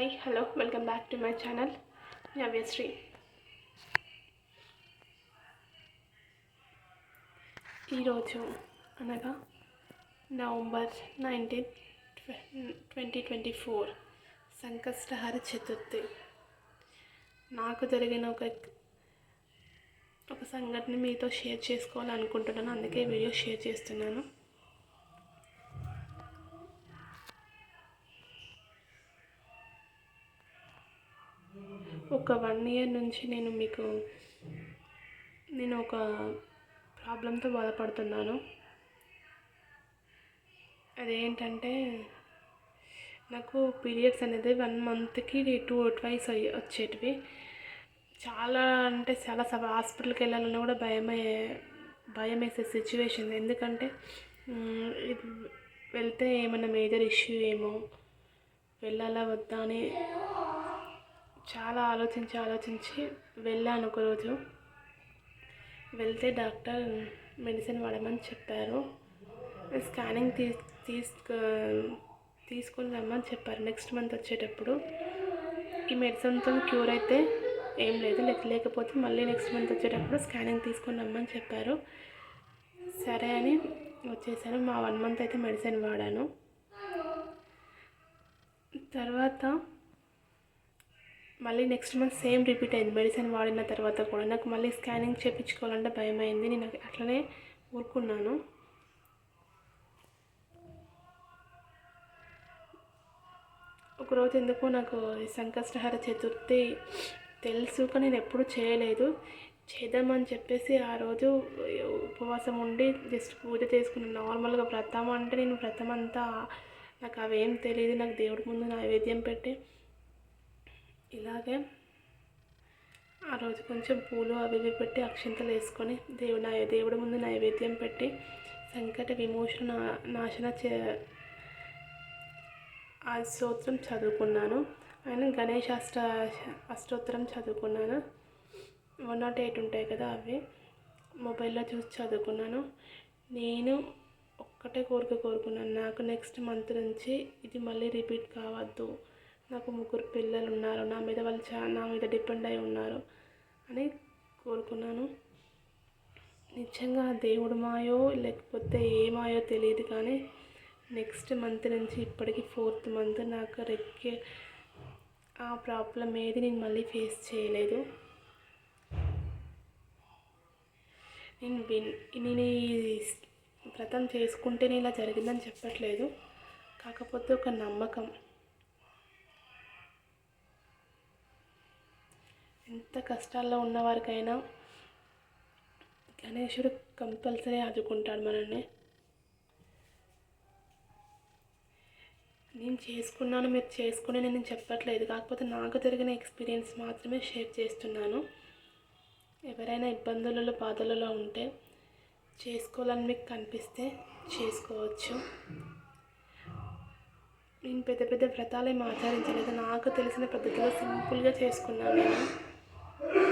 Hi hello welcome back to my channel Navyasri ఈరోజు అనగా November nineteen twenty twenty four Sankashtahara Chaturthi. నాకు జరిగిన ఒక ఒక సంఘటన మీతో షేర్ చేసుకోవాలనుకుంటున్నాను. అందుకే వీడియో షేర్ చేస్తున్నాను. ఒక వన్ ఇయర్ నుంచి నేను మీకు నేను ఒక ప్రాబ్లంతో బాధపడుతున్నాను. అదేంటంటే నాకు పీరియడ్స్ అనేది వన్ మంత్కి టూ ట్వైస్ వచ్చేటివి. చాలా అంటే చాలా సభ హాస్పిటల్కి వెళ్ళాలన్నా కూడా భయమే భయం వేసే సిచ్యువేషన్ ఎందుకంటే వెళ్తే ఏమైనా మేజర్ ఇష్యూ ఏమో వెళ్ళాలా వద్దా అని చాలా ఆలోచించి ఆలోచించి వెళ్ళాను ఒకరోజు. వెళ్తే డాక్టర్ మెడిసిన్ వాడమని చెప్పారు. స్కానింగ్ తీ తీసుకు తీసుకొని రమ్మని చెప్పారు. నెక్స్ట్ మంత్ వచ్చేటప్పుడు. ఈ మెడిసిన్తో క్యూర్ అయితే ఏం లేదు. లేకపోతే మళ్ళీ నెక్స్ట్ మంత్ వచ్చేటప్పుడు స్కానింగ్ తీసుకొని రమ్మని చెప్పారు. సరే అని వచ్చేసాను. మా వన్ మంత్ అయితే మెడిసిన్ వాడాను. తర్వాత మళ్ళీ నెక్స్ట్ మంత్ సేమ్ రిపీట్ అయింది. మెడిసిన్ వాడిన తర్వాత కూడా నాకు మళ్ళీ స్కానింగ్ చేయించుకోవాలంటే భయం అయింది నేను అట్లనే ఊరుకున్నాను. ఒకరోజు ఎందుకో నాకు సంకష్టహార చతుర్థి తెలుసు కానీ నేను ఎప్పుడు చేయలేదు. చేద్దామని చెప్పేసి ఆ రోజు ఉపవాసం ఉండి జస్ట్ పూజ చేసుకున్నాను నార్మల్గా వ్రతం అంటే నేను వ్రతం అంతా నాకు అవేం తెలియదు నాకు దేవుడి ముందు నైవేద్యం పెట్టి ఇలాగే ఆ రోజు కొంచెం పూలు అవి ఇవి పెట్టి అక్షింతలు వేసుకొని దేవుడు దేవుడి ముందు నైవేద్యం పెట్టి సంకట విమోచన నాశన చే ఆ స్తోత్రం చదువుకున్నాను. ఆయన గణేష్ అష్ట అష్టోత్తరం చదువుకున్నాను. వన్ నాట్ ఎయిట్ ఉంటాయి కదా అవి. మొబైల్లో చూసి చదువుకున్నాను. నేను ఒక్కటే కోరిక కోరుకున్నాను. నాకు నెక్స్ట్ మంత్ నుంచి ఇది మళ్ళీ రిపీట్ కావద్దు. నాకు ముగ్గురు పిల్లలు ఉన్నారు. నా మీద వాళ్ళు చా నా మీద డిపెండ్ అయి ఉన్నారు అని కోరుకున్నాను. నిజంగా దేవుడు మాయో లేకపోతే ఏ మాయో తెలియదు కానీ నెక్స్ట్ మంత్ నుంచి ఇప్పటికి ఫోర్త్ మంత్ నాకు రెక్కే ఆ ప్రాబ్లం ఏది నేను మళ్ళీ ఫేస్ చేయలేదు. నేను విన్ నేను ఈ వ్రతం చేసుకుంటేనే ఇలా జరిగిందని చెప్పట్లేదు. కాకపోతే ఒక నమ్మకం. ఎంత కష్టాల్లో ఉన్నవారికైనా గణేశుడు కంపల్సరీ ఆదుకుంటాడు మనల్ని. నేను చేసుకున్నాను మీరు చేసుకుని నేను చెప్పట్లేదు. కాకపోతే నాకు జరిగిన ఎక్స్పీరియన్స్ మాత్రమే షేర్ చేస్తున్నాను. ఎవరైనా ఇబ్బందులలో బాధలలో ఉంటే చేసుకోవాలని మీకు కనిపిస్తే చేసుకోవచ్చు. నేను పెద్ద పెద్ద వ్రతాలు ఏం ఆచరించలేదు. నాకు తెలిసిన పద్ధతిలో సింపుల్గా చేసుకున్నాను నేను. Yeah.